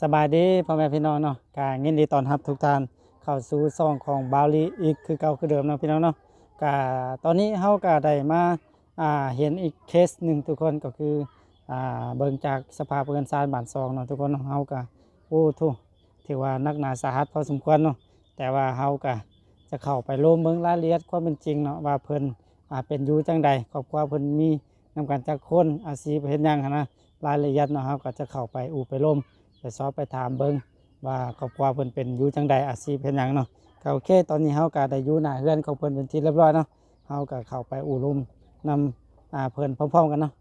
สบายดีพ่อแม่พี่น้องเนาะกายินดีตอนรับทุกท่านเข้าสู่ซองของบาวลีอีกคือเก่าคือเดิมเนาะพี่น้องเนาะกาตอนนี้เฮาก็ได้มาอ่าเห็นอีกเคสหนึ่งทุกคนก็คืออ่าเบิ่งจากสภาพเรือนซานบานซองเนาะทุกคนเนาะเฮาก็โอ้ทุถือว่านักหนาสาหัสพอสมควรเนาะแต่ว่าเฮาก็จะเข้าไปโลมเบิ่งรายละเอียดความเป็นจริงเนาะว่าเพิ่นอ่าเป็นอยู่จังใดครอบครัวเพิ่นมีนำกันจักคนอาชีพเฮ็ดหยังหันนะรายละเอียดเนาะเฮาก็จะเข้าไปอู่ไปโลม สอบไปถามเบิ่งว่าครอบครัวเพิ่นเป็นอยู่จังใดอาชีพเฮ็ดหยังเนาะก็โอเค ตอนนี้เฮาก็ได้อยู่หน้าเฮือนของเพิ่นเป็นที่เรียบร้อยเนาะเฮาก็เข้าไปอู้รุมนำอ่าเพิ่นพร้อมๆกันเนาะ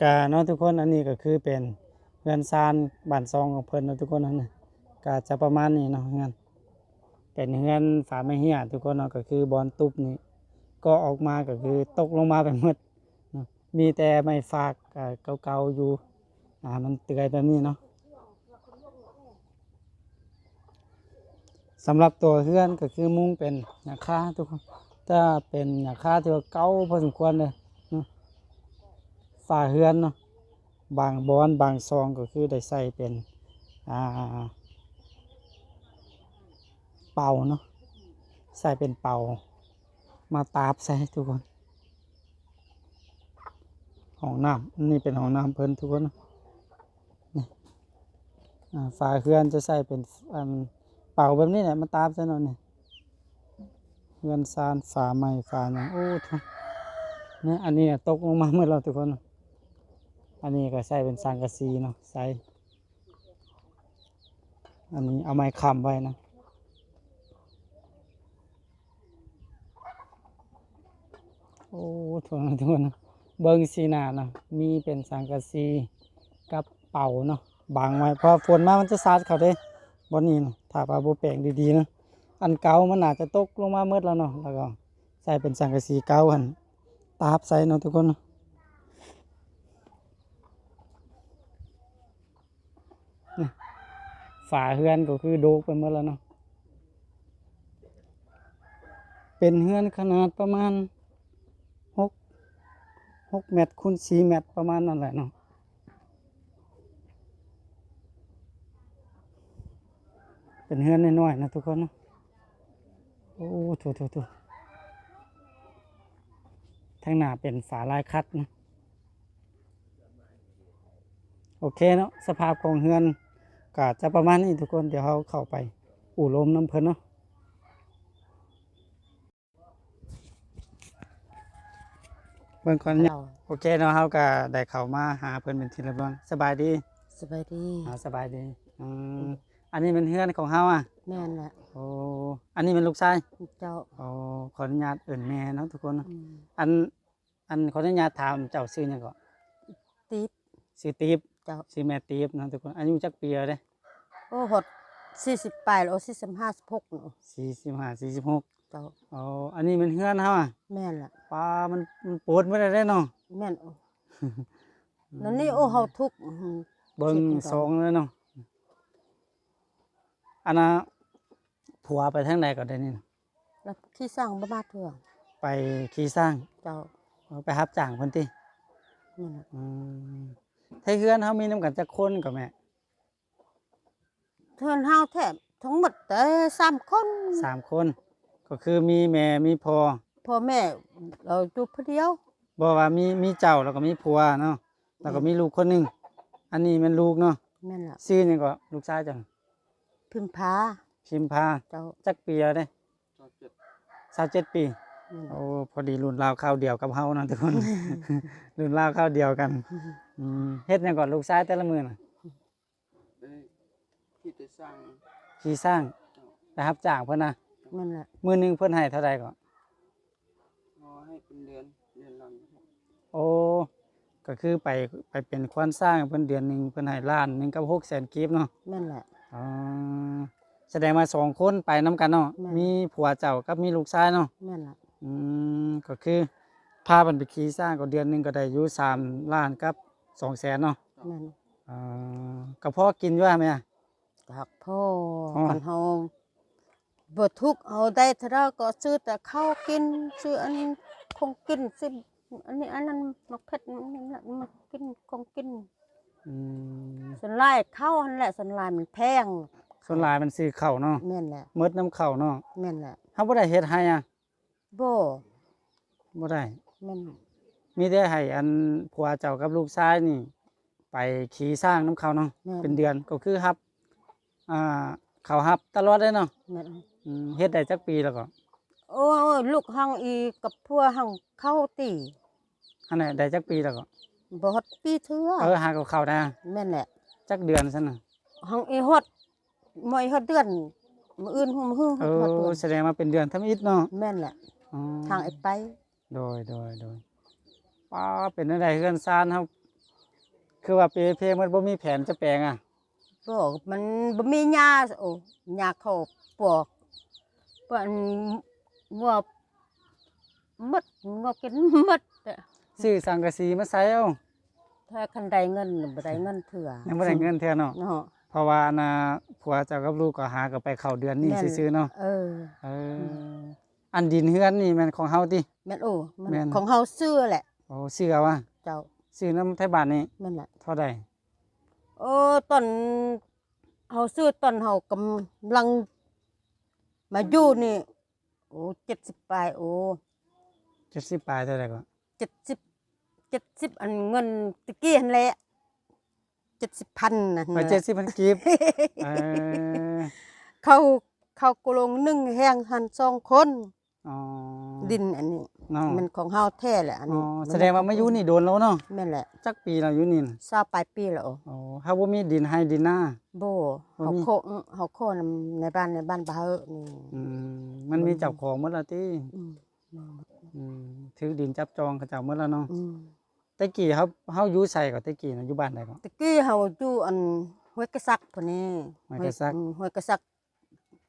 ก็เนาะทุกคนอันนี้ก็คือเป็นเฮือนซานบ้านซองของเพิ่นเนาะทุกคนนั่นน่ะก็จะประมาณนี้เนาะเฮือนเป็นเฮือนฝาไม้เหี้ยทุกคนเนาะก็คือบอนตุบนี่ก็ออกมาก็คือตกลงมาไปหมดมีแต่ไม้ฟากอ่าเก่าๆอยู่ อ่ามันเตือยแบบนี้เนาะสำหรับตัวเฮือนก็คือมุ้งเป็นหยาค่าทุกคนถ้าเป็นหยาค่าที่ว่าเก่าพอสมควรเลยเนาะฝาเฮือนเนาะบางบอนบางซองก็คือได้ใส่เป็นอ่าเป่าเนาะใส่เป็นเป่า มาตาบใส่ทุกคนห้องน้ำนี่เป็นห้องน้ำเพิ่นทุกคนเนาะ ฝาเคลื่อนจะใส่เป็นอันเป่าแบบนี้แหละมาตามซะหน่อยนี่เคลื่อนซานฝาใหม่ฝาอย่างโอ้ทุกเนี่ยอันนี้น่ะตกลงมาเมื่อเราทุกคน อันนี้ก็ใส่เป็นสังกะสีเนาะใส่อันนี้เอาไม้ค้ำไว้นะโอ้ทุกคนทุกคนเบิ้งสีหน้าเนาะมีเป็นสังกะสีกับเป่าเนาะ บังไว้พอฝนมามันจะสาดเขาเด้บนนี้นะถ้าปลาโบแปลงดีๆนะอันเก่ามันอาจจะตกลงมาเมื่อแล้วเนาะแล้วก็ใส่เป็นสังกะสีเก่าหันตาบใส่เนาะทุกคนเนาะนี่ฝาเฮือนก็คือโดกไปเมื่อแล้วเนาะ เป็นเฮือนขนาดประมาณหกหกเมตรคูณสี่เมตรประมาณนั่นแหละเนาะ เป็นเฮือนน้อยๆนะทุกคนเนาะโอ้ถูถูถูทางหน้าเป็นฝาลายคัดนะโอเคเนาะสภาพของเฮือนก็จะประมาณนี้ทุกคนเดี๋ยวเราเข้าไป อู่ลมน้ำเพลินเนาะเบิ่งก่อนเนี่ยเราโอเคเนาะเราก็ได้เข้ามาหาเพิ่นเป็นที่เรียบร้อยสบายดี สบายดีอ่าสบายดีอืม อันนี้เป็นเฮือนของเฮาอะแม่นแหละโอ้อันนี้เป็นลูกชายเจ้าโอ้ขออนุญาตเอิ่นแม่เนาะทุกคนเนาะอืมอันอันขออนุญาตถามเจ้าชื่อหยังก่อนตีบชื่อตีบเจ้า ชื่อแม่ตีบเนาะทุกคนอายุจักปีแล้วเด้โอ้หดสี่สิบปลายแล้วสี่สิบห้าสิบหกหนูสี่สิบห้าสี่สิบหกเจ้าโอ้อันนี้เป็นเฮือนเฮาอะแม่นแหละปลามันมันปวดไม่ได้ได้เนาะแม่นโอ้นั่นนี่โอ้เฮาทุกข์อืม เบิ่งเช็ดดูก่อน สองเลยเนาะ อันน่ะผัวไปทางใดก็ได้นี่น่ะแล้วที่สร้างบ้านเถื่อไปขี่สร้างเจ้าเอาไปรับจ้างเพิ่นติแม่นแหละอืมไทเฮือนเฮามีนํกันจักคนก็แม่เทือนเฮาแทบทั้งหมดแต่สามคนสามคน ก็คือมีแม่มีพ่อพ่อแม่เราอยู่ผู้เดียวบอกว่ามีมีเจ้าแล้วก็มีผัวเนาะแล้วก็มีลูกคนหนึงอันนี้เป็นลูกเนาะแม่นแหละชื่อหยังก็ลูกชายจัง พิมพาพิมพาเจ้าจักปีแล้วเด้27ปีแม่นแหละโอ้พอดีรุ่นราวข้าวเดียวกับเฮานะทุกคน รุ่นราวข้าวเดียวกันอืมเฮ็ดหยังก่อนลูกชายแต่ละมื้อน่ะได้ที่จะสร้างขี่สร้างไปรับจ้างเพิ่นน่ะแม่นแหละมื้อหนึงเพิ่นให้เท่าใดก็รอให้เป็นเดือนเดือนละนะครับโอ้ก็คือไปไปเป็นควานสร้างเพิ่นเดือนหนึงเพิ่นให้ล้านหนึงกับ600,000กีบเนาะแม่นแหละ อ๋อแสดงว่าสองคนไปน้กันเนาะแม่น มีผัวเจ้ากับมีลูกชายเนาะแม่นแหละอืมก็คือพามันไปขี่สร้างก็เดือนหนึงก็ได้อยู่สามล้านกับสองแสนเนาะแม่นอ่าก็พอกินอยู่ว่าไหมอะจากพ่ออ๋อกันเฮาบ่ทุกข์เฮาได้เท่าไรก็ซื้อแต่ข้าวกินซื้ออันคงกินซื้ออันนี้อันนั้นมักเผ็ดมันนั่นแหละมากินคงกิน อืมลายเข้าหั่นแหละส่วนลายมันแพงส่วนหลายมันซื้อข้าวเนาะแม่นแหละหมดน้ำข้าวเนาะแม่นแหละเฮาบ่ได้เฮ็ดให้อะบ่บ่ได้ แม่นมีแต่ให้อันผัวเจ้ากับลูกชายนี่ ไปขี่สร้างน้ำเขาเนาะแม่นเป็นเดือนก็คือฮับอ่าเขาฮับตลอดเลยเนาะแม่นอืมเฮ็ดได้จักปีแล้วก็โอ้ยลูกหังอีกับพัวหังเข้าตีอันไหนได้จักปีแล้วก็ บ่ฮอดปีเทื่อเออหากับเขาได้แม่นแหละจักเดือนซั่นน่ะหังอีฮอดบ่อีฮอดเดือนมื้ออื่นหุ่มฮือเอฮอดเดืออนแสดงว่าเป็นเดือนทำอิฐเนาะแม่นแหละอ๋อทางไอ้ไปโดยโดยโดยป้าเป็นจังไดเฮือนซ่านเฮาคือว่าเปเพมันบ่มีแผนจะแปลงอะบ่มันบ่มีหญ้าโอ้หญ้าเข้าปวกเปิ้นงัวหมดงัวกินหมดอะ ซื้อสังกะสีมาใส่เอาถ้าคันได้เงินบ่ได้เงินเถื่อยังบ่ได้เงินเทื่อเนาะเนาะเพราะว่าน่ะผัวเจ้ากับลูกก็หาก็ไปเข้าเดือนนี้แม่นซื่อๆเนาะเออเอออันดินเฮือนนี่แมันของเฮาติแม่นโอ้มันแม่นของเฮาซื้อแหละโอ้ซื้อเอาว่ะเจ้าซื้อน้ำไทยบ้านนี่แม่นแหละเท่าใดโอ้ตอนเฮาซื้อตอนเฮากำลังมาอยู่นี่โอ้70ปลายโอ้70ปลายเท่าใดก็70 70อันเงินตะกี้หั่นแหละ70,000น่ะไป70พันกีบเออเขาเขากลงหนึ่งแห้งหันสองคนอ๋อดินอันนี้เนาะมันของเฮาแท้แหละอันอ๋อนี้แสดงว่ามาอยู่นี่โดนแล้วเนาะแม่นแหละจักปีแล้วอยู่นี่น่ะซาปลายปีแล้วอ๋อเฮาบ่มีดินให้ดินหน้าโบบ่เฮามีโคเฮาโคนำในบ้านในบ้านบ่าเฮอะนี่อืมมันมีเจ้าของหมดแล้วติอืมอืมถือดินจับจองเขาเจ้าหมดแล้วเนาะ อืมแต่กี้เฮาเฮาอยู่ไสก็แต่กี้น่ะอยู่บ้านใดก็ตะกี้เฮาอยู่อันห้วยกระซักพุ่นนี่ห้วยกระซักอืมห้วยกระซัก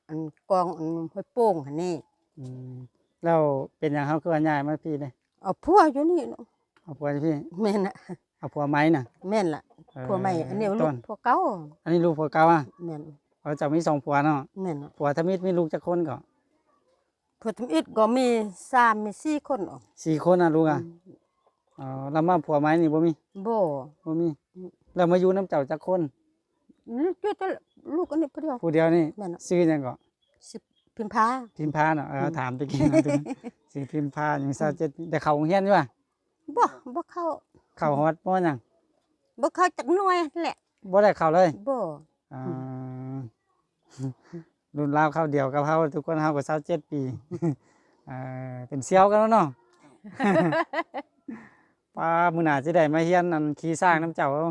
อันกองอันห้วยโป่งหั่นนี่อืมแล้วเป็นหยังเฮาคือว่าย้ายมาพี่เด้เอาผัวอยู่นี่เนาะเอาผัวพี่แม่นน่ะเอาผัวไม้น่ะแม่นล่ะเออผัวใหม่อันนี้ลูต้กนผัวเก่าอันนี้ลูกผัวเก่าอะแม่นเขาเจะมีสองผัวเนาะแม่นน่ะผัวทมิตรมีลูกจักคนก็ผัวทำอิฐก็มีสามมีสี่คนอ๋อสี่คนอะลูกอะ อ๋อแล้วมาผัวไม้นี่บ่มีบ่บ่มีแล้วมาอยู่น้ำเจ้าจักคนลูกแต่ลูกอันนี้ผู้เดียว ผู้เดียวนี่แม่นอะชื่อหยังก็สิบพิมพาพิมพาเนาะเออถามตะกี้นะ สิพิมพาหยังซาเจ็ดแต่เข้าโรงเรียนอยู่ว่ะบ่บ่เข้าเข้าฮอดบ่หยังบ่เข้าจักหน่วยนั่นแหละบ่ได้เข้าเลยบ่ อ่ารุ่นราวเข้าเดียวกับเฮาทุกคนเฮาก็27ปี เออเป็นเซี่ยวกันแล้วเนาะ ป้ามื้อหน้าสิได้มาเฮียนอันขี่สร้างน้ำเจ้าเอา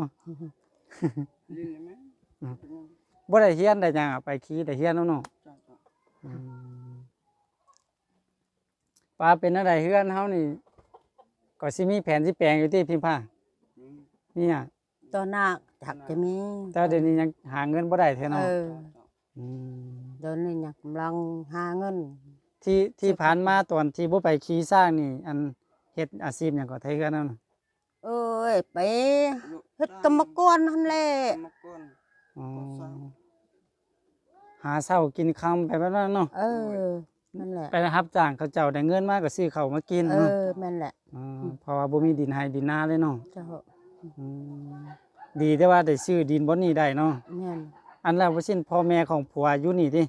ลิ้นเลยไหมอืมบ่ได้เฮียนได้หยังอะไปขี่ได้เฮียนเอาเนาะจ้าจ้าอืมป้าเป็นอะไรเฮือนเฮานี่ก็สิมีแผนสิแปลงอยู่ที่พิมพ์ผ้าอืมนี่อะตอนหน้าจักจะมีแต่เดี๋ยวนี้ยังหาเงินบ่ได้แท้เอเนาะอจ้าจ้ามเดี๋ยวนี้ยังกำลังหาเงิน ที่ที่ผ่านมาตอนที่บ่ไปขี่สร้างนี่ อัน เฮ็ดอาชีพหยังก็ไทยเฮือนนั่นน่ะเอ้ยไปลูกเฮ็ดกรรมกรนั่นแหละกรรมกร อ๋อก่อสร้างหาเช้ากินค่ำไปแบบนั้นเนาะเออนั่นแหละไปรับจ้างเขาเจ้าได้เงินมาก็ซื้อข้าวมากินเอเนาะอแม่นแหละอ๋อเพราะว่าบ่มีดินให้ดินนาเลยเนาะเจ้าอืมดีแต่ว่าได้ซื้อดินบนนี้ได้เนาะ แม่นอันแล้วว่าสิ้นพ่อแม่ของผัวอยู่นี่ติ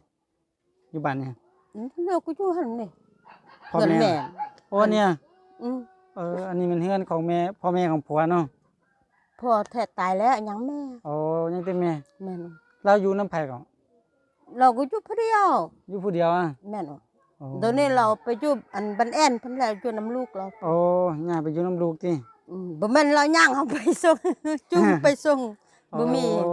อยู่บ้านเนี่ยอืมเดี๋ยวกูอยู่หั่นนี่พ่อเงินแม่แม่โอ้เนี่ย อืมเออ อันนี้มันเฮือนของแม่พ่อแม่ของผัวเนาะพ่อแท้ตายแล้วยังแม่โอ้ยังแต่แม่ แม่นเราอยู่น้ำไผก่อนเราก็อยู่ผู้เดียวอยู่ผู้เดียวอะแม่นโอ้เดี๋ยวนี้เราไปอยู่อันบันแอนเพิ่นแล้วอยู่น้ำลูกเราโอ้ย่าไปอยู่น้ำลูกติอืมบ่แม่นเราย่างเอาไปส่ง จุ่มไปส่งบ่มีโอ้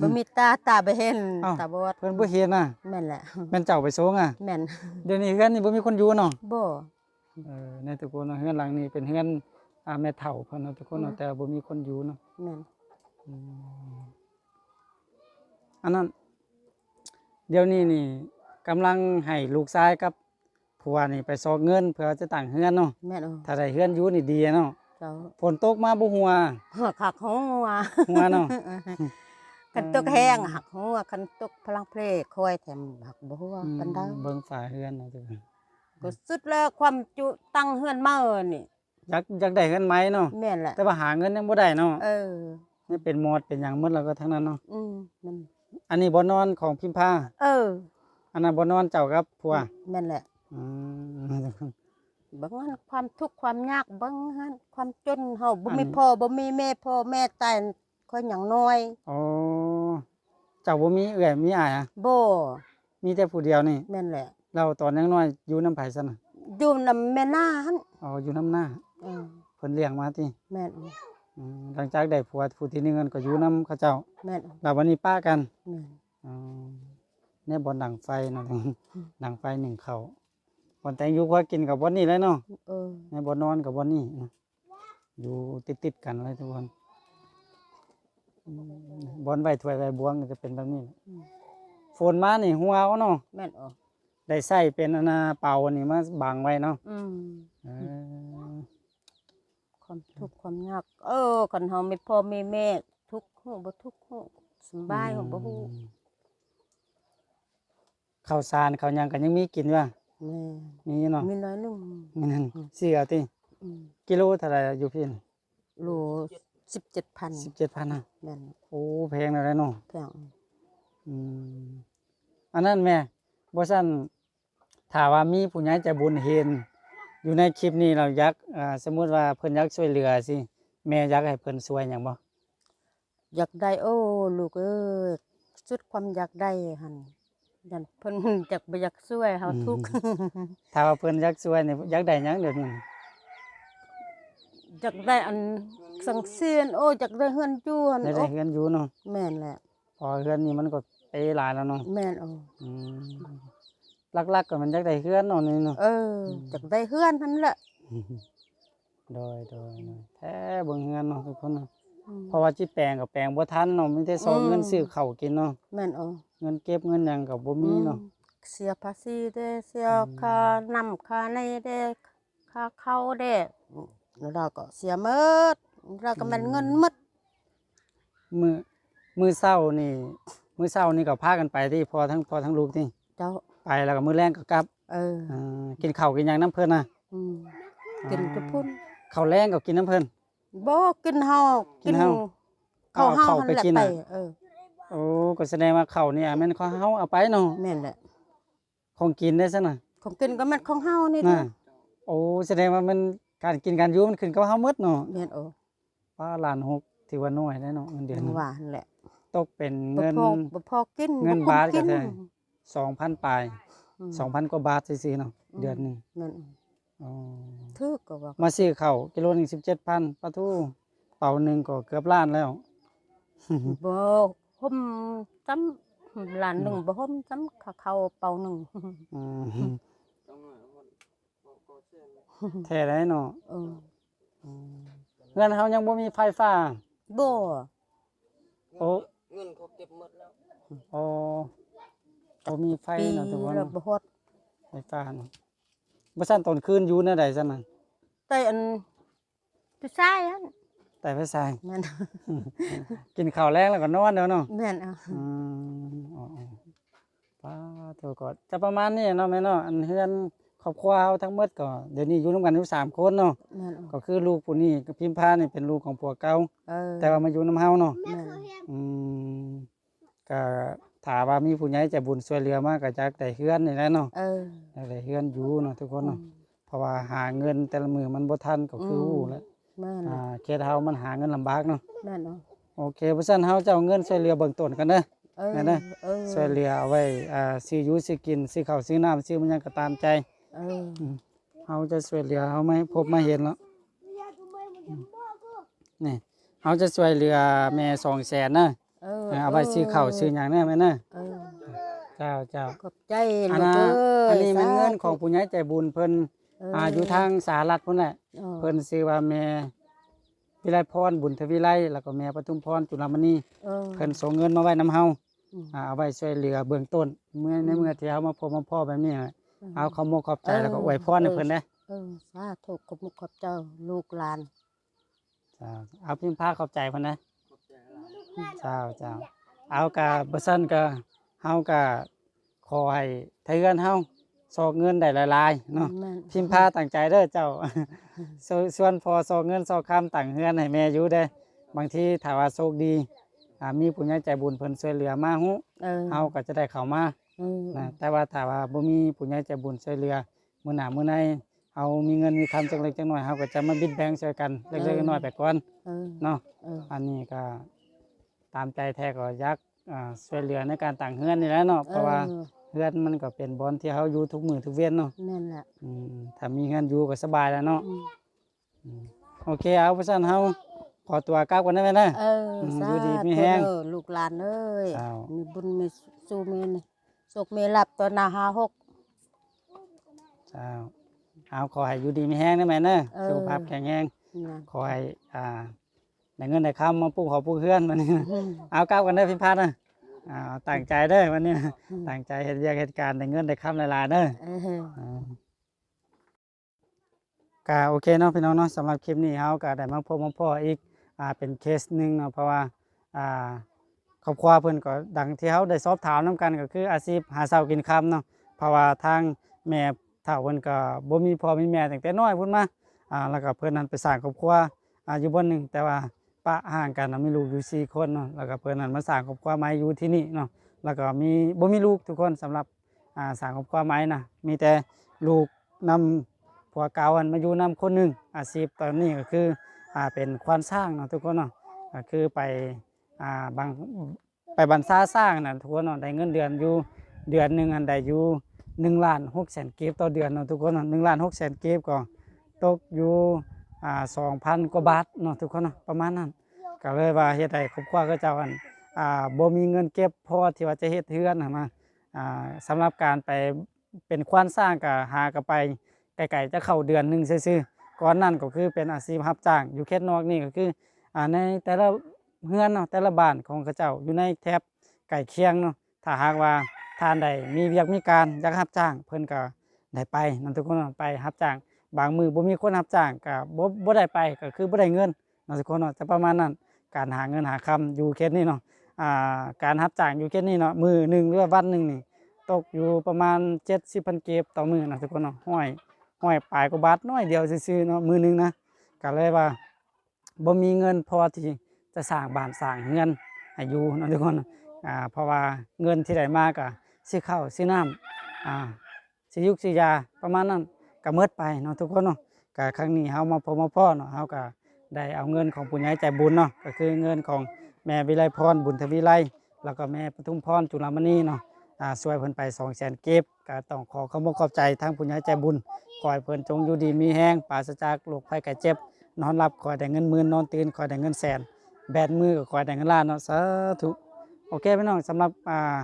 บ่มีตาตาบ่เห็นอ้าวตาบอดเพิ่นบ่เห็นน่ะแม่นแหละแม่นเจ้าไปส่งอะ แม่นเดี๋ยวนี้เฮือนนี่บ่มีคนอยู่เนาะบ่ เออในทุกคนเนาะเฮือนหลังนี้เป็นเฮือนอ่าแม่เฒ่าเพิ่นเนาะทุกคนเนาะแต่บ่มีคนอยู่เนาะแม่นอืมอันนั้น เดี๋ยวนี้นี่กำลังให้ลูกชายกับผัวนี่ไปซอกเงินเพื่อจะตั้งเฮือนเนาะแม่นเออถ้าได้เฮือนอยู่นี่ดีอะเนาะเจ้าฝนตกมาบ่หัว หัวคักหัวหัวเนาะคันตกแห้งหักหัวคันตกพลังเพลคอยแถมหักบ่หัวอืมปานใดเบิ่งฝาเฮือนเนาะทุกคน ก็สุดแล้วความจุตั้งเฮือนมาเอิ้นนี่อยากอยากได้เฮือนไหมเนาะแม่นแหละแต่ว่าหาเงินยังบ่ได้เนาะเออนี่เป็นหมอดเป็นหยังหมดแล้วก็ทั้งนั้นเนาะอืมมันอันนี้บ่นอนของพิมพาเออ อันนั้นบ่นอนเจ้ากับผัวแม่นแหละอืมบางอันความทุกข์ความยากบางอันความจนเฮาบ่อันมีพ่อบ่มีแม่พ่อแม่ตายค่อยหยังน้อยอ๋อเจ้าบ่มีเอื้อยมีอ้ายอะบ่มีแต่ผู้เดียวนี่แม่นแหละ เราตอนยังน้อยอยู่น้ำไผซั่นน่ะอยู่นำแม่นาหั่นอ๋ออยู่น้ำหน้าเออเพิ่นเลี้ยงมาติแม่นอืมหลังจากได้ผัวผู้ที่นี่เงินก็อยู่น้ำเขาเจ้าแม่นแล้ววันนี้ป้ากันแม่น อ๋อเนี่ยบ่ดังไฟเนาะดังไฟหนึ่งเขาบ่แต่งอยู่ว่ากินกับบ่นี้เลยเนาะ เออในบ่นอนกับบ่นี้นะอยู่ติดๆกันเลยทุกคนอืมบ่อนใบถ้วยใบบวงก็จะเป็นแบบนี้ฝนมานี่หัวเอาเนาะแม่นเออ ได้ใส่เป็นอนนาเป่านี่มาบังไว้เนาะอืมเออความทุกข์ความยาก เออคันเฮามีพ่อมีแม่ทุกข์ฮู้บ่ทุกข์ฮู้สำบายฮู้บ่ฮู้ข้าวสารข้าวหยังก็ยังมีกินว่าแม่มีเนาะมีน้อยหนึงมีนั่นซื้อเอาติอืมกิโลเท่าไหร่อยู่พี่โล17,000 17,000นะแม่นโอ้แพงแล้วเนาะแพงอืมอันนั้นแม่บ่ซั่น ถ้าว่ามีผู้ใหญ่ใจบุญเห็น อยู่ในคลิปนี้เราอยากอ่าสมมุติว่าเพิ่นอยากช่วยเหลือสิแม่อยากให้เพิ่นช่วยหยังบ่อยากได้โอ้ลูกเอ้ยสุดความอยากได้หั่นยันเพิ่นอยากบ่อยากช่วยเฮาทุกข์ ถ้าว่าเพิ่นอยากช่วยนี่อยากได้หยังเดี๋ยวนี้ อยากได้อันสังเสียนโอ้อยากได้เฮือนอยู่หั่นได้โอ้ได้เฮือนอยู่เนาะแม่นแหละพอเฮือนนี่มันก็ไปหลายแล้วเนาะแม่นโอ้ อืมห ลักๆก็มันอยากได้เฮือนเนาะนี่เนาะ เอออยากได้เฮือนนั่นแหละโดยโดยโดยแท้เบิ่งเฮือนเนาะทุกคนเนาะอืม เพราะว่าจิแปลงก็แปลงบ่ทันเนาะมีแต่สออืม เงินซื้อข้าวกินเนาะแม่นโอ้เงินเก็บเงินหยังก็บ่มีเนาะ อืเสียภาษีเด้เสียอืม ค่าน้ำค่าในเด้ค่าเข้าวเด้อืมแล้วเราก็เสียหมดเราก็แมันเงินหมดมือมือเศร้านี่ มือเศร้านี่ก็พากันไปที่พอทั้งพอทั้งลูกที่เจ้า ไปแล้วก็มือแรงก็กลับเอออ่ากินข้าวกินหยังน้ำเพิ่นน่ะอืมกินจะพุ่นข้าวแรงก็กินน้ำเพิ่น บ่กินเฮากินเฮาข้าวเอาเฮาเข้าหั่นไปแหละกินไปน่ะ เออโอ้ก็แสดงว่าข้าวนี่อะแม่นของเฮาเอาไปเนาะแม่นแหละของกินได้ซะน่ะของกินก็แม่นของเฮานี่น่ะเด้อโอ้แสดงว่ามันการกินการอยู่มันขึ้นกับเฮาหมดเนาะแม่นโอ้ป้าล้านหกถือว่าน้อยได้เนาะเงินเดือนจังหนึ่งว่าหั่นแหละตกเป็นบ่เงิน พอบ่พอกินเงินบ่คุ้มบาทก็กิน ได้2,000ปลายอืม2,000กว่าบาทซื่อๆเนาะเดือนหนึงแม่นอ๋อถือก็ว่ามาซื้อข้าวกิโลหนึง17,000ปลาทูเป่าหนึงก็เกือบล้านแล้ว บ่ห่มซ้ำล้านหนึงบ่ห่มซ้ำข้าวเขาเป่าหนึงอืมต้องหน่อยคนบอกก็เส้นเลยแท้ได้เนาะเออเงินเฮายังบ่มีไฟฟ้าบ่โอ้เงินเขาเก็บหมดแล้วโอ้ บ่มีไฟปีเนาะทุกคนละเนาะบ่ฮอดไฟฟ้าเนาะบ่ซั่นตอนคืนอยู่แนวใดซั่นน่ะแต่อันผู้ชายหั่นแต่ไฟสายแม่นกินข้าวแรงแล้วก็นอนเด้อเนาะแม่นเอาอืมอ๋อๆป้าโตก็จะประมาณนี้เนาะแม่เนาะอันเฮือนครอบครัวเฮาทั้งหมดก็เดี๋ยวนี้อยู่นํกันอยู่สามคนเนาะแม่นเอาก็คือลูกผู้นี้กับพิมพานี่เป็นลูกของผัวเก่า เออแต่ว่ามาอยู่นํเฮาเนาะแม่นอืมก็ ถามว่ามีผู้ใหญ่ใจะบุญช่วยเหลือมาก็จักได้เฮือนนี่แหละเนาะเออ อยากได้เฮือนอยู่เนาะทุกคนเนาะอืมเพราะว่าหาเงินแต่ละมื้อมันบ่ทันก็คือมอู้แหล้วแม่นอ่าเอาเขตเฮามันหาเงินลำบากเนาะแม่นเอาโอเคเพราะฉะนั้นเฮาจะเอาเงินช่วยเหลือเบื้องต้นกันเด้อ เออแม่นเด้อ เออช่วยเหลือเอาไว้อ่าซื้ออยู่ซื้อกินซื้อข้าวซื้อน้ำซื้อมันหยังก็ตามใจ เออเฮาจะช่วยเหลือเฮาไม่พบมาเห็นแล้วนี่เฮาจะช่วยเหลือแม่200,000นะ เออเอาไว้ซื้อข้าวซื้อหยังเด้อแม่เด้อเออเจ้าเจ้าขอบใจอันลูกน่ะเอ้ยอันนี้มันเงินสาธุของผู้ใหญ่ใจบุญเพิ่นเอออ่าอยู่ทางสหรัฐพุ่นแหละเออเพิ่นชื่อว่าแม่วิไลพรบุญทวิไลแล้วก็แม่ปทุมพรจุลามณีเออ เพิ่นส่งเงินมาไว้นำเฮาอืม อ่าเอาไว้ช่วยเหลือเบื้องต้น เมื่อในเมื่อที่เฮามาพบมาพ่อแบบนี้อะเอาขอมกขอบใจแล้วก็อวยพรให้เพิ่นเด้ เออสาธุขอบคุณขอบเจ้าลูกหลานจ้าเอาพิมพ์พาขอบใจเพิ่นนะ เจ้าเจ้าเอากะบ่ซั่นก็เฮาก็ขอให้ไทเฮือนเฮาซอกเงินได้หลายๆเนาะแม่นพิมพ์พาตั้งใจเด้อเจ้าส่วนส่วนพอซอกเงินซอกคำตั้งเฮือนให้แม่อยู่เด้อบางทีถ้าว่าโชคดีอ่ามีผู้ใหญ่ใจบุญเพิ่นช่วยเหลือมาฮู้เออเฮาก็จะได้เข้ามาเออนะแต่ว่าถ้าว่าบ่มีผู้ใหญ่ใจบุญช่วยเหลือมื้อหน้ามื้อในเฮามีเงินมีคำจักเล็กจักน้อยเฮาก็จะมาบิดแบ่งช่วยกันเล็กๆน้อยๆไปก่อนเออเนาะเอออันนี้ก็ ตามใจแท้ก็อยากอ่าช่วยเหลือในการต่างเฮือนนี่แหละเนาะเพราะว่าออเฮือนมันก็เป็นบอนที่เฮาอยู่ทุกมื้อทุกเว้นเนาะนั่นแหละอืมถ้ามีเงินอยู่ก็สบายแล้วเนาะอืมอืมโอเคเอาเพราะฉะนั้นเฮาขอตัวกลับกันได้ไหมนะ เอออืมสาอยู่ดีมีธุแฮงเด้อลูกหลานเอ้ยอ้าว มีบุญมีสู้มีนี่สุขมีหลับตัวหนาหาหก เจ้าเอาขอให้อยู่ดีมีแห้งได้ไหมเนอะเออ สุขภาพแข็งแรง นะขอให้อ่า ได้เงินได้คำมาปลูกขอปลูกเฮือนวันนี้อืมเอากลับกันเด้อพี่พัดนะเอาตั้งใจเด้อวันนี้อืมตั้งใจเฮ็ดเวียกเหตุการณ์ได้เงินได้คำหลายๆเด้อ เอออ่าก็โอเคเนาะพี่น้องเนาะสำหรับคลิปนี้เฮาก็ได้มาพบมาพ่ออีกอ่าเป็นเคสหนึ่งเนาะเพราะว่าอ่าครอบครัวเพิ่นก็ดังที่เฮาได้สอบถามนํกันก็คืออาชีพหาเช้ากินค่ำเนาะเพราะว่าทางแม่เฒ่าเพิ่นก็บ่มีพ่อมีแม่ตั้งแต่น้อยพุ่นมาอ่าแล้วก็เพิ่นนั้นไปสร้างครอบครัวอ่าอยู่บ่อนหนึงแต่ว่า ปะห่างกันนะมีลูกอยู่สี่คนเนาะแล้วก็เพิ่นนั้นมาสร้างครอบครัวใหม่อยู่ที่นี่เนาะแล้วก็มีบ่มีลูกทุกคนสำหรับอ่าสร้างครอบครัวใหม่นะมีแต่ลูกนำผัวเก่าอันมาอยู่นำคนหนึ่งอาชีพตอนนี้ก็คืออ่าเป็นควานสร้างเนาะทุกคนเนาะก็คือไปอ่าบางไปบรรษาสร้างนะทุกคนเนาะได้เงินเดือนอยู่เดือนหนึ่งอันได้อยู่หนึ่งล้านหกแสนเก็บต่อเดือนเนาะทุกคนเนาะหนึ่งล้านหกแสนเก็บก็ตกอยู่อ่าสองพันกว่าบาทเนาะทุกคนเนาะประมาณนั้น ก็เลยว่าเฮ็ดให้ครอบครัวก็เจ้าอันอ่าบ่มีเงินเก็บพอที่ว่าจะเฮ็ดเฮือนนะนะอ่าสำหรับการไปเป็นควานสร้างก็หาก็ไปไก่ๆจะเข้าเดือนหนึ่งซื่อๆก่อนนั่นก็คือเป็นอาชีพรับจ้าง อยู่เขตนอกนี่ก็คืออ่าในแต่ละเฮือนเนาะแต่ละบ้านของเขาเจ้าอยู่ในแถบไก่เคียงเนาะถ้าหากว่าทานใดมีเวียกมีการอยากรับจ้าง เพิ่นก็ได้ไปนั่นทุกคนเนาะไปรับจ้าง บางมือบ่มีคนรับจ้างก็บ่บ่ได้ไปก็คือบ่ได้เงินเนาะทุกคนเนาะจะประมาณนั้น การหาเงินหาคำอยู่เขตนี้เนาะอ่าการรับจ้างอยู่เขตนี้เนาะมือหนึ่งหรือว่าวันหนึ่งนี่ตกอยู่ประมาณ70,000เก็บต่อมือนะทุกคนเนาะห้อยห้อยปลายกว่าบาทน้อยเดียวซื่อเนาะมือหนึ่งนะก็เลยว่าบ่มีเงินพอที่จะสร้างบ้านสร้างเงินให้อยู่นะทุกคนอ่าเพราะว่าเงินที่ได้มาก็ซื้อข้าวซื้อน้ำอ่าซื้อยุกซื้อยาประมาณนั้นก็หมดไปเนาะทุกคนเนาะก็ครั้งนี้เฮามาพบมาพ่อเนาะเฮาก็ ได้เอาเงินของผู้ใหญ่ใจบุญเนาะก็คือเงินของแม่วิไลพรบุญทวีไลแล้วก็แม่ปทุมพรจุลามณีเนาะอ่าช่วยเพิ่นไป200,000เก็บก็ต้องขอขอบคุณขอบใจทางผู้ใหญ่ใจบุญขอให้เพิ่นจงอยู่ดีมีแห้งปราศจากโรคภัยไข้เจ็บ นอนหลับขอให้ได้เงินหมื่นนอนตื่นขอให้ได้เงินแสน แบดมือก็ขอให้ได้เงินล้านเนาะสาธุโอเคพี่น้องสำหรับอ่า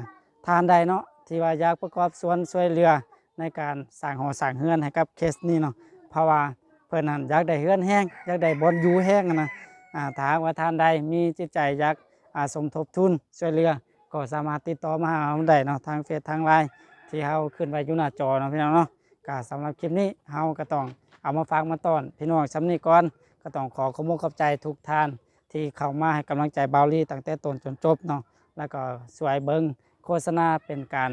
ทานใดเนาะที่ว่าอยากประกอบส่วนช่วยเหลือในการสร้างหอสร้างเฮือนให้กับเคสนี้เนาะเพราะว่า พิ่นนั้นอยากได้เฮือนแห้งอยากได้บอนอยู่แห้งนะอ่าถาหากว่าทานใดมีจิตใจอยากอ่าสมทบทุนช่วยเหลือก็สามารถติดต่อมาหาเราได้เนาะทางเฟซทางไลน์ที่เฮาขึ้นไว้อยู่หน้าจอเนาะพี่น้องเนาะก็สำหรับคลิปนี้เฮาก็ต้องเอามาฝากมาตอน พี่น้องสำนี้ก่อนก็ต้องขอขอบคุณขอบใจทุกท่าน ที่เข้ามาให้กำลังใจบาวลี่ตั้งแต่ต้นจนจบเนาะแล้วก็สวยเบิงโฆษณาเป็นการ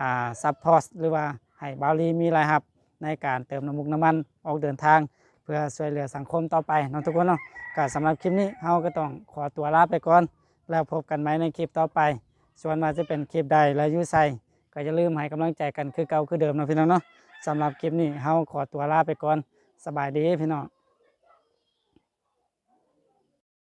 อ่าซัพพอร์ตหรือว่าให้บาวลี่มีรายรับในการเติมน้ำมุกน้ำมันออกเดินทาง เพื่อช่วยเหลือสังคมต่อไปน้องทุกคนเนาะก็สำหรับคลิปนี้เฮาก็ต้องขอตัวลาไปก่อน แล้วพบกันไหมในคลิปต่อไป ส่วนมาจะเป็นคลิปใดและยูใส่ก็อย่าลืมให้กำลังใจกันคือเก่าคือเดิมนะพี่น้องเนาะสำหรับคลิปนี้เฮาขอตัวลาไปก่อนสบายดีพี่น้อง